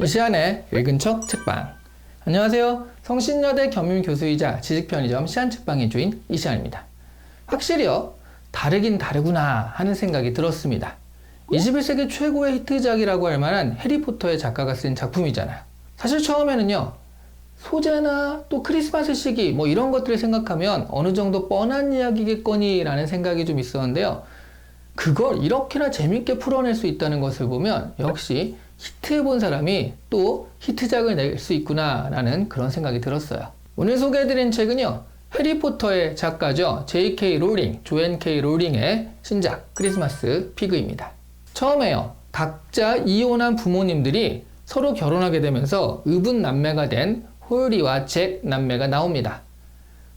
이시안의 읽은 척 책방. 안녕하세요. 성신여대 겸임 교수이자 지식 편의점 시안 책방의 주인 이시안입니다. 확실히요, 다르긴 다르구나 하는 생각이 들었습니다. 21세기 최고의 히트작이라고 할 만한 해리포터의 작가가 쓴 작품이잖아요. 사실 처음에는요, 소재나 또 크리스마스 시기 뭐 이런 것들을 생각하면 어느 정도 뻔한 이야기겠거니라는 생각이 좀 있었는데요. 그걸 이렇게나 재밌게 풀어낼 수 있다는 것을 보면 역시 히트해본 사람이 또 히트작을 낼 수 있구나라는 그런 생각이 들었어요. 오늘 소개해드린 책은요. 해리포터의 작가죠. J.K. 롤링, 조앤 K. 롤링의 신작 크리스마스 피그입니다. 처음에요. 각자 이혼한 부모님들이 서로 결혼하게 되면서 의분 남매가 된 홀리와 잭 남매가 나옵니다.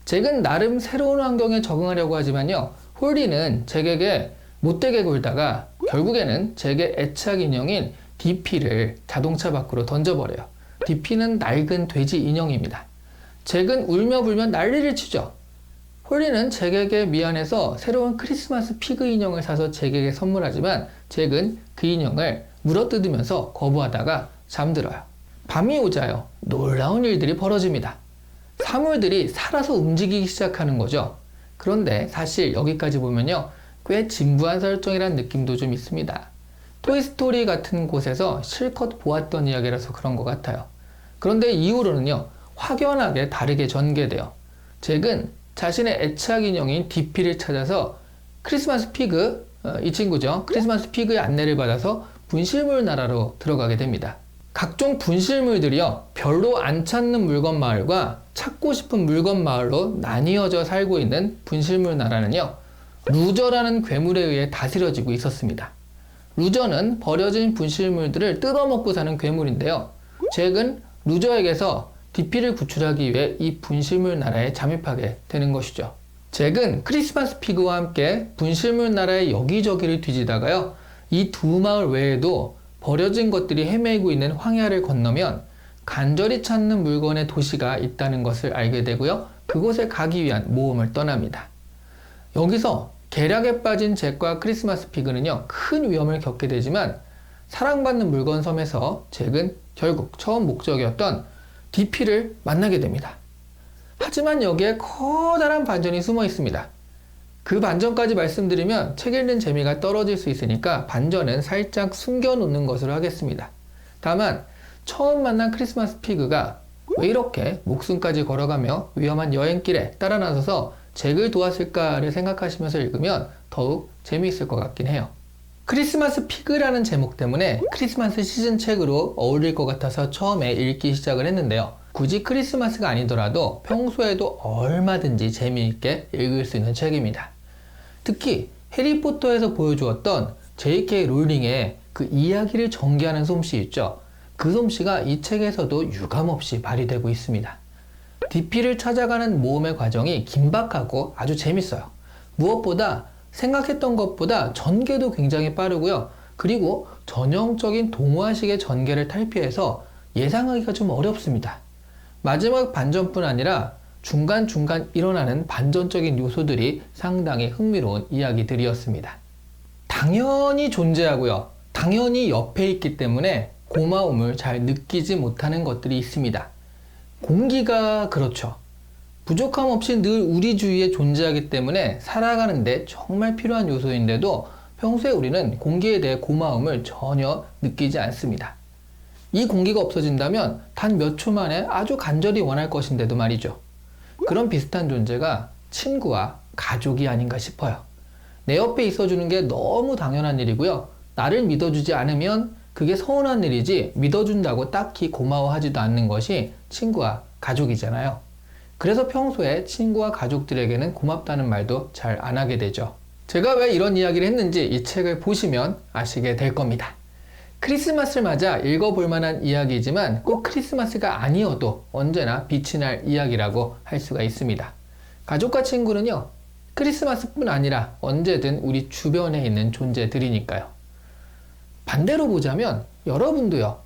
잭은 나름 새로운 환경에 적응하려고 하지만요. 홀리는 잭에게 못되게 굴다가 결국에는 잭의 애착 인형인 DP를 자동차 밖으로 던져버려요. DP는 낡은 돼지 인형입니다. 잭은 울며 불며 난리를 치죠. 홀리는 잭에게 미안해서 새로운 크리스마스 피그 인형을 사서 잭에게 선물하지만 잭은 그 인형을 물어뜯으면서 거부하다가 잠들어요. 밤이 오자요. 놀라운 일들이 벌어집니다. 사물들이 살아서 움직이기 시작하는 거죠. 그런데 사실 여기까지 보면요. 꽤 진부한 설정이란 느낌도 좀 있습니다. 토이스토리 같은 곳에서 실컷 보았던 이야기라서 그런 것 같아요. 그런데 이후로는요, 확연하게 다르게 전개돼요. 잭은 자신의 애착 인형인 DP를 찾아서 크리스마스 피그, 어, 이 친구죠. 크리스마스 피그의 안내를 받아서 분실물 나라로 들어가게 됩니다. 각종 분실물들이요, 별로 안 찾는 물건 마을과 찾고 싶은 물건 마을로 나뉘어져 살고 있는 분실물 나라는요, 루저라는 괴물에 의해 다스려지고 있었습니다. 루저는 버려진 분실물들을 뜯어먹고 사는 괴물인데요. 잭은 루저에게서 DP를 구출하기 위해 이 분실물 나라에 잠입하게 되는 것이죠. 잭은 크리스마스 피그와 함께 분실물 나라의 여기저기를 뒤지다가요. 이 두 마을 외에도 버려진 것들이 헤매고 있는 황야를 건너면 간절히 찾는 물건의 도시가 있다는 것을 알게 되고요. 그곳에 가기 위한 모험을 떠납니다. 여기서 계략에 빠진 잭과 크리스마스 피그는요, 큰 위험을 겪게 되지만 사랑받는 물건 섬에서 잭은 결국 처음 목적이었던 DP를 만나게 됩니다. 하지만 여기에 커다란 반전이 숨어 있습니다. 그 반전까지 말씀드리면 책 읽는 재미가 떨어질 수 있으니까 반전은 살짝 숨겨놓는 것으로 하겠습니다. 다만 처음 만난 크리스마스 피그가 왜 이렇게 목숨까지 걸어가며 위험한 여행길에 따라 나서서 잭을 도왔을까를 생각하시면서 읽으면 더욱 재미있을 것 같긴 해요. 크리스마스 피그라는 제목 때문에 크리스마스 시즌 책으로 어울릴 것 같아서 처음에 읽기 시작을 했는데요. 굳이 크리스마스가 아니더라도 평소에도 얼마든지 재미있게 읽을 수 있는 책입니다. 특히 해리포터에서 보여주었던 J.K. 롤링의 그 이야기를 전개하는 솜씨 있죠. 그 솜씨가 이 책에서도 유감없이 발휘되고 있습니다. DP를 찾아가는 모험의 과정이 긴박하고 아주 재밌어요. 무엇보다 생각했던 것보다 전개도 굉장히 빠르고요. 그리고 전형적인 동화식의 전개를 탈피해서 예상하기가 좀 어렵습니다. 마지막 반전뿐 아니라 중간중간 일어나는 반전적인 요소들이 상당히 흥미로운 이야기들이었습니다. 당연히 존재하고요. 당연히 옆에 있기 때문에 고마움을 잘 느끼지 못하는 것들이 있습니다. 공기가 그렇죠. 부족함 없이 늘 우리 주위에 존재하기 때문에 살아가는데 정말 필요한 요소인데도 평소에 우리는 공기에 대해 고마움을 전혀 느끼지 않습니다. 이 공기가 없어진다면 단 몇 초 만에 아주 간절히 원할 것인데도 말이죠. 그런 비슷한 존재가 친구와 가족이 아닌가 싶어요. 내 옆에 있어주는 게 너무 당연한 일이고요. 나를 믿어주지 않으면 그게 서운한 일이지 믿어준다고 딱히 고마워하지도 않는 것이 친구와 가족이잖아요. 그래서 평소에 친구와 가족들에게는 고맙다는 말도 잘 안 하게 되죠. 제가 왜 이런 이야기를 했는지 이 책을 보시면 아시게 될 겁니다. 크리스마스를 맞아 읽어볼 만한 이야기이지만 꼭 크리스마스가 아니어도 언제나 빛이 날 이야기라고 할 수가 있습니다. 가족과 친구는요, 크리스마스뿐 아니라 언제든 우리 주변에 있는 존재들이니까요. 반대로 보자면 여러분도요,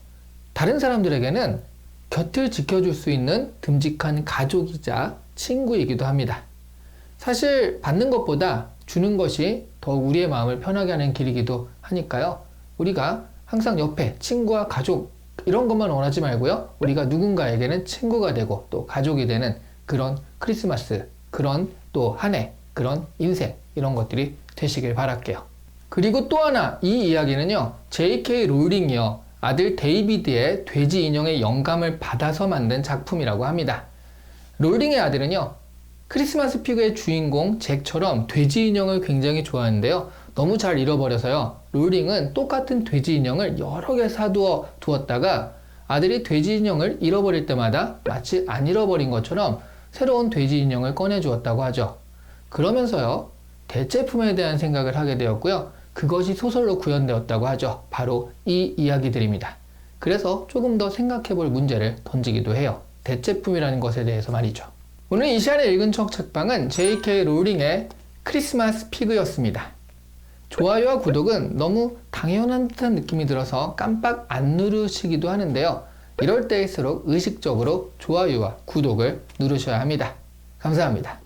다른 사람들에게는 곁을 지켜줄 수 있는 듬직한 가족이자 친구이기도 합니다. 사실 받는 것보다 주는 것이 더 우리의 마음을 편하게 하는 길이기도 하니까요. 우리가 항상 옆에 친구와 가족 이런 것만 원하지 말고요. 우리가 누군가에게는 친구가 되고 또 가족이 되는 그런 크리스마스, 그런 또 한 해, 그런 인생 이런 것들이 되시길 바랄게요. 그리고 또 하나 이 이야기는요. J.K. 롤링이요. 아들 데이비드의 돼지 인형의 영감을 받아서 만든 작품이라고 합니다. 롤링의 아들은요. 크리스마스 피그의 주인공 잭처럼 돼지 인형을 굉장히 좋아하는데요. 너무 잘 잃어버려서요. 롤링은 똑같은 돼지 인형을 여러 개 사두어 두었다가 아들이 돼지 인형을 잃어버릴 때마다 마치 안 잃어버린 것처럼 새로운 돼지 인형을 꺼내 주었다고 하죠. 그러면서요. 대체품에 대한 생각을 하게 되었고요. 그것이 소설로 구현되었다고 하죠. 바로 이 이야기들입니다. 그래서 조금 더 생각해 볼 문제를 던지기도 해요. 대체품이라는 것에 대해서 말이죠. 오늘 이 시간에 읽은 척 책방은 J.K. 롤링의 크리스마스 피그였습니다. 좋아요와 구독은 너무 당연한 듯한 느낌이 들어서 깜빡 안 누르시기도 하는데요. 이럴 때일수록 의식적으로 좋아요와 구독을 누르셔야 합니다. 감사합니다.